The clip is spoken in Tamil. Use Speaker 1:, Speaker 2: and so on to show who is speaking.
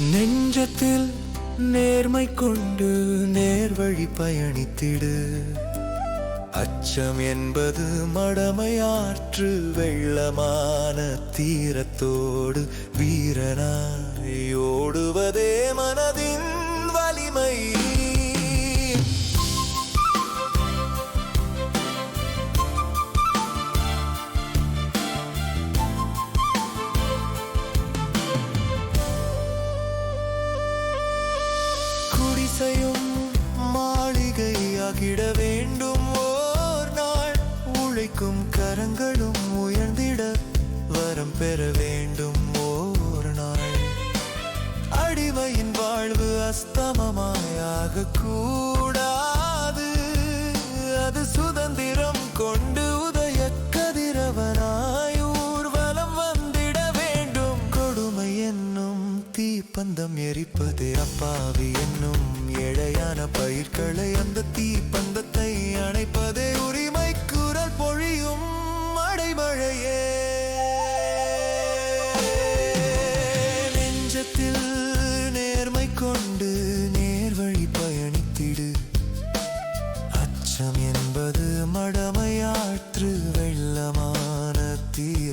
Speaker 1: நெஞ்சத்தில் நேர்மை கொண்டு நேர்வழி பயணித்திடு. அச்சம் என்பது மடமையாற்று வெள்ளமான தீரத்தோடு வீரனாய் ஓடுவதே மன மாளிகையாகிட வேண்டும் ஓர் நாள். உழைக்கும் கரங்களும் உயர்ந்திட வரம் பெற வேண்டும் ஓர் நாள். அடிமையின் வாழ்வு அஸ்தமமாயாக கூடாது அது சுதந்திரம் கொண்டு உதய கதிரவனாய் ஊர்வலம் வந்திட வேண்டும். கொடுமை என்னும் தீப்பந்தம் எரிப்பது அப்பாவி என்னும் பயிர்களை அந்த தீப்பந்தத்தை அணைப்பதே உரிமை குரல் பொழியும் அடைமழையே. நெஞ்சத்தில் நேர்மை கொண்டு நேர்வழி பயணித்திடு. அச்சம் என்பது மடமையாற்று வெள்ளமான தீ